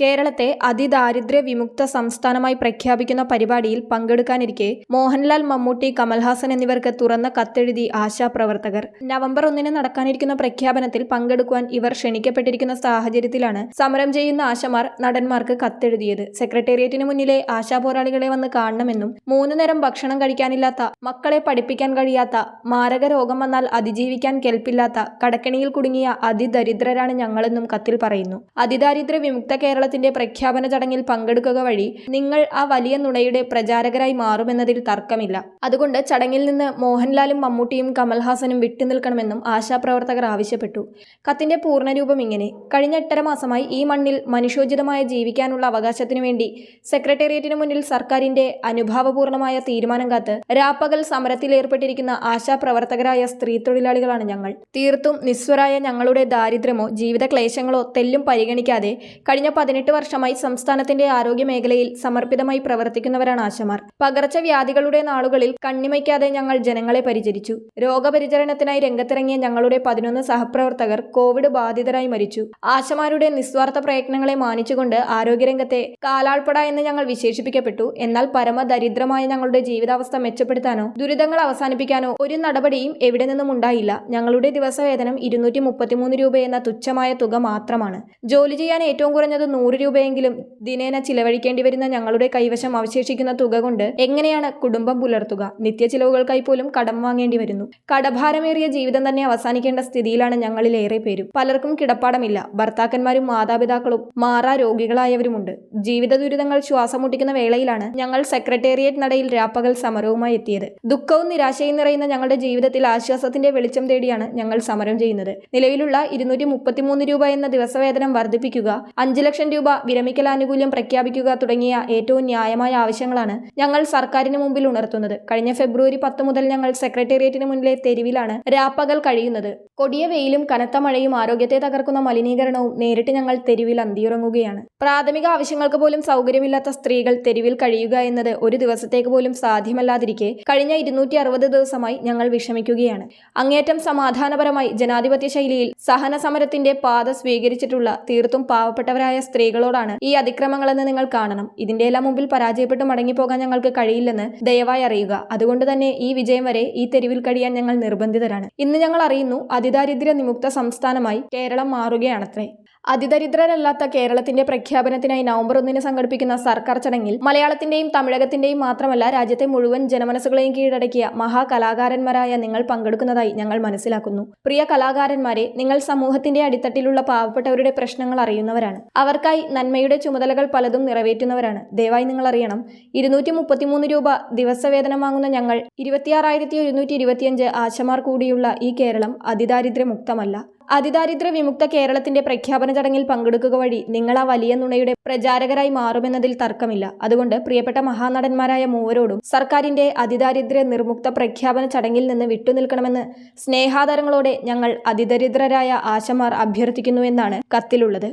കേരളത്തെ അതിദാരിദ്ര്യ വിമുക്ത സംസ്ഥാനമായി പ്രഖ്യാപിക്കുന്ന പരിപാടിയിൽ പങ്കെടുക്കാനിരിക്കെ മോഹൻലാൽ മമ്മൂട്ടി കമൽഹാസൻ എന്നിവർക്ക് തുറന്ന കത്തെഴുതി ആശാപ്രവർത്തകർ നവംബർ ഒന്നിന് നടക്കാനിരിക്കുന്ന പ്രഖ്യാപനത്തിൽ പങ്കെടുക്കുവാൻ ഇവർ ക്ഷണിക്കപ്പെട്ടിരിക്കുന്ന സാഹചര്യത്തിലാണ് സമരം ചെയ്യുന്ന ആശമാർ നടന്മാർക്ക് കത്തെഴുതിയത്. സെക്രട്ടേറിയറ്റിന് മുന്നിലെ ആശാ പോരാളികളെ വന്ന് കാണണമെന്നും മൂന്നു നേരം ഭക്ഷണം കഴിക്കാനില്ലാത്ത മക്കളെ പഠിപ്പിക്കാൻ കഴിയാത്ത മാരക രോഗം വന്നാൽ അതിജീവിക്കാൻ കെൽപ്പില്ലാത്ത കടക്കണിയിൽ കുടുങ്ങിയ അതിദരിദ്രരാണ് ഞങ്ങളെന്നും കത്തിൽ പറയുന്നു. അതിദാരിദ്ര്യ വിമുക്ത കേരളത്തിന്റെ പ്രഖ്യാപന ചടങ്ങിൽ പങ്കെടുക്കുക വഴി നിങ്ങൾ ആ വലിയ നുണയുടെ പ്രചാരകരായി മാറുമെന്നതിൽ തർക്കമില്ല. അതുകൊണ്ട് ചടങ്ങിൽ നിന്ന് മോഹൻലാലും മമ്മൂട്ടിയും കമൽഹാസനും വിട്ടുനിൽക്കണമെന്നും ആശാപ്രവർത്തകർ ആവശ്യപ്പെട്ടു. കത്തിന്റെ പൂർണരൂപം ഇങ്ങനെ. കഴിഞ്ഞ എട്ടര മാസമായി ഈ മണ്ണിൽ മനുഷ്യോചിതമായ ജീവിക്കാനുള്ള അവകാശത്തിനു വേണ്ടി സെക്രട്ടേറിയറ്റിന് മുന്നിൽ സർക്കാരിന്റെ അനുഭാവപൂർണമായ തീരുമാനം കാത്ത് രാപ്പകൽ സമരത്തിലേർപ്പെട്ടിരിക്കുന്ന ആശാപ്രവർത്തകരായ സ്ത്രീ തൊഴിലാളികളാണ് ഞങ്ങൾ. തീർത്തും നിസ്വരായ ഞങ്ങളുടെ ദാരിദ്ര്യമോ ജീവിത ക്ലേശങ്ങളോ തെല്ലും പരിഗണിക്കാതെ കഴിഞ്ഞ പതിനെട്ട് വർഷമായി സംസ്ഥാനത്തിന്റെ ആരോഗ്യ മേഖലയിൽ സമർപ്പിതമായി പ്രവർത്തിക്കുന്നവരാണ് ആശമാർ. പകർച്ചവ്യാധികളുടെ നാളുകളിൽ കണ്ണിമയ്ക്കാതെ ഞങ്ങൾ ജനങ്ങളെ പരിചരിച്ചു. രോഗപരിചരണത്തിനായി രംഗത്തിറങ്ങിയ ഞങ്ങളുടെ പതിനൊന്ന് സഹപ്രവർത്തകർ കോവിഡ് ബാധിതരായി മരിച്ചു. ആശമാരുടെ നിസ്വാർത്ഥ പ്രയത്നങ്ങളെ മാനിച്ചുകൊണ്ട് ആരോഗ്യരംഗത്തെ കാലാൾപ്പട എന്ന് ഞങ്ങൾ വിശേഷിപ്പിക്കപ്പെട്ടു. എന്നാൽ പരമദരിദ്രമായ ഞങ്ങളുടെ ജീവിതാവസ്ഥ മെച്ചപ്പെടുത്താനോ ദുരിതങ്ങൾ അവസാനിപ്പിക്കാനോ ഒരു നടപടിയും എവിടെ നിന്നും ഉണ്ടായില്ല. ഞങ്ങളുടെ ദിവസവേതനം ഇരുന്നൂറ്റി മുപ്പത്തിമൂന്ന് രൂപ എന്ന തുച്ഛമായ തുക മാത്രമാണ്. ജോലി ചെയ്യാൻ ഏറ്റവും കുറഞ്ഞത് നൂറ് രൂപയെങ്കിലും ദിനേന ചിലവഴിക്കേണ്ടി വരുന്ന ഞങ്ങളുടെ കൈവശം അവശേഷിക്കുന്ന തുക കൊണ്ട് എങ്ങനെയാണ് കുടുംബം പുലർത്തുക? നിത്യ ചിലവുകൾക്കായി പോലും കടം വാങ്ങേണ്ടി വരുന്നു. കടഭാരമേറിയ ജീവിതം തന്നെ അവസാനിക്കേണ്ട സ്ഥിതിയിലാണ് ഞങ്ങളിലേറെ പേരും. പലർക്കും കിടപ്പാടമില്ല. ഭർത്താക്കന്മാരും മാതാപിതാക്കളും മാറാ രോഗികളായവരുമുണ്ട്. ജീവിത ദുരിതങ്ങൾ ശ്വാസം മുട്ടിക്കുന്ന വേളയിലാണ് ഞങ്ങൾ സെക്രട്ടേറിയറ്റ് നടയിൽ രാപ്പകൽ സമരവുമായി എത്തിയത്. ദുഃഖവും നിരാശയും നിറയുന്ന ഞങ്ങളുടെ ജീവിതത്തിൽ ആശ്വാസത്തിന്റെ വെളിച്ചം തേടിയാണ് ഞങ്ങൾ സമരം ചെയ്യുന്നത്. നിലവിലുള്ള ഇരുന്നൂറ്റി രൂപ എന്ന ദിവസവേതനം വർദ്ധിപ്പിക്കുക അഞ്ച് ലക്ഷം രൂപ വിരമിക്കലാനുകൂല്യം പ്രഖ്യാപിക്കുക തുടങ്ങിയ ഏറ്റവും ന്യായമായ ആവശ്യങ്ങളാണ് ഞങ്ങൾ സർക്കാരിന് മുമ്പിൽ ഉണർത്തുന്നത്. കഴിഞ്ഞ ഫെബ്രുവരി പത്ത് മുതൽ ഞങ്ങൾ സെക്രട്ടേറിയറ്റിന് മുന്നിലെ തെരുവിലാണ് രാപ്പകൽ കഴിയുന്നത്. കൊടിയ വെയിലും കനത്ത മഴയും ആരോഗ്യത്തെ തകർക്കുന്ന മലിനീകരണവും നേരിട്ട് ഞങ്ങൾ തെരുവിൽ അന്തിയുറങ്ങുകയാണ്. പ്രാഥമിക ആവശ്യങ്ങൾക്ക് പോലും സൗകര്യമില്ലാത്ത സ്ത്രീകൾ തെരുവിൽ കഴിയുക എന്നത് ഒരു ദിവസത്തേക്ക് പോലും സാധ്യമല്ലാതിരിക്കെ കഴിഞ്ഞ ഇരുന്നൂറ്റി അറുപത് ദിവസമായി ഞങ്ങൾ വിഷമിക്കുകയാണ്. അങ്ങേറ്റം സമാധാനപരമായി ജനാധിപത്യ ശൈലിയിൽ സഹന സമരത്തിന്റെ പാത സ്വീകരിച്ചിട്ടുള്ള തീർത്തും പാവപ്പെട്ടവരായ സ്ത്രീകളോടാണ് ഈ അതിക്രമങ്ങളെന്ന് നിങ്ങൾ കാണണം. ഇതിന്റെ എല്ലാം മുമ്പിൽ പരാജയപ്പെട്ട് മടങ്ങിപ്പോകാൻ ഞങ്ങൾക്ക് കഴിയില്ലെന്ന് ദയവായി അറിയുക. അതുകൊണ്ട് തന്നെ ഈ വിജയം വരെ ഈ തെരുവിൽ കഴിയാൻ ഞങ്ങൾ നിർബന്ധിതരാണ്. ഇന്ന് ഞങ്ങൾ അറിയുന്നു അതിദാരിദ്ര്യ വിമുക്ത സംസ്ഥാനമായി കേരളം മാറുകയാണത്രേ. അതിദരിദ്രരല്ലാത്ത കേരളത്തിന്റെ പ്രഖ്യാപനത്തിനായി നവംബർ ഒന്നിന് സംഘടിപ്പിക്കുന്ന സർക്കാർ ചടങ്ങിൽ മലയാളത്തിന്റെയും തമിഴകത്തിന്റെയും മാത്രമല്ല രാജ്യത്തെ മുഴുവൻ ജനമനസ്സുകളെയും കീഴടക്കിയ മഹാകലാകാരന്മാരായ നിങ്ങൾ പങ്കെടുക്കുന്നതായി ഞങ്ങൾ മനസ്സിലാക്കുന്നു. പ്രിയ കലാകാരന്മാരെ നിങ്ങൾ സമൂഹത്തിന്റെ അടിത്തട്ടിലുള്ള പാവപ്പെട്ടവരുടെ പ്രശ്നങ്ങൾ അറിയുന്നവരാണ്. അവർക്കായി നന്മയുടെ ചുമതലകൾ പലതും നിറവേറ്റുന്നവരാണ്. ദയവായി നിങ്ങൾ അറിയണം ഇരുന്നൂറ്റി മുപ്പത്തിമൂന്ന് രൂപ ദിവസവേതനം വാങ്ങുന്ന ഞങ്ങൾ ഇരുപത്തിയാറായിരത്തി ഒരുന്നൂറ്റി ഇരുപത്തിയഞ്ച് ആശമാർ കൂടിയുള്ള ഈ കേരളം അതിദാരിദ്ര്യമുക്തമല്ല. അതിദാരിദ്ര്യ വിമുക്ത കേരളത്തിന്റെ പ്രഖ്യാപന ചടങ്ങിൽ പങ്കെടുക്കുക വഴി നിങ്ങൾ ആ വലിയ നുണയുടെ പ്രചാരകരായി മാറുമെന്നതിൽ തർക്കമില്ല. അതുകൊണ്ട് പ്രിയപ്പെട്ട മഹാനടന്മാരായ മൂവരോടും സർക്കാരിന്റെ അതിദാരിദ്ര്യ നിർമുക്ത പ്രഖ്യാപന ചടങ്ങിൽ നിന്ന് വിട്ടുനിൽക്കണമെന്ന് സ്നേഹാദരങ്ങളോടെ ഞങ്ങൾ അതിദരിദ്രരായ ആശമാർ അഭ്യർത്ഥിക്കുന്നു എന്നാണ് കത്തിലുള്ളത്.